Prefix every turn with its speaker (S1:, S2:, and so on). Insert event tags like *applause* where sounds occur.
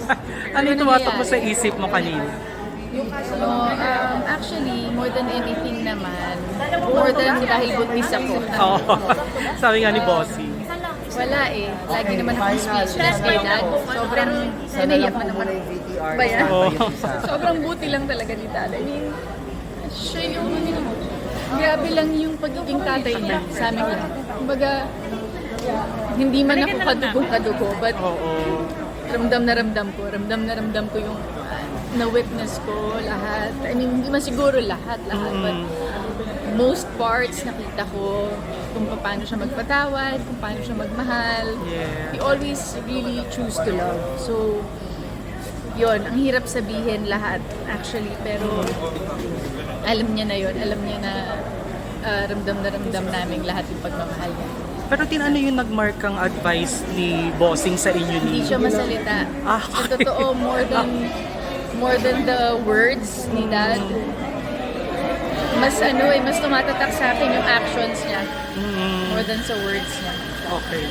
S1: *laughs* ano yung tumatak mo sa isip mo kanina?
S2: No, um, actually, more than anything naman, more than dahil buntis ako.
S1: Oo. Sabi nga ni Bossy.
S2: Wala eh. Lagi naman ako speechless kay dad. Sobrang, naiyak na naman. Ba yan? Sobrang buti lang talaga ni dad. I mean, siya yung, grabe lang yung pagiging tatay niya sa amin. Kumbaga, hindi man ako kadugo-kadugo, but
S1: Oo.
S2: Ramdam na ramdam ko. Ramdam na ramdam ko yung uh, na-witness ko lahat. I mean, hindi man siguro lahat, lahat. But most parts nakita ko kung paano siya magpatawad, kung paano siya magmahal.
S1: Yeah.
S2: He always really choose to love. So, yon ang hirap sabihin lahat actually. Pero alam niya na yon alam niya na uh, ramdam na ramdam namin lahat yung pagmamahal niya.
S1: Pero tin ano yung nagmark kang advice ni Bossing sa inyo ni...
S2: Hindi siya masalita.
S1: Ah,
S2: Sa totoo, more than more than the words ni dad, mas ano eh, mas tumatatak sa akin yung actions niya.
S1: Mm,
S2: More than sa words niya.
S1: okay.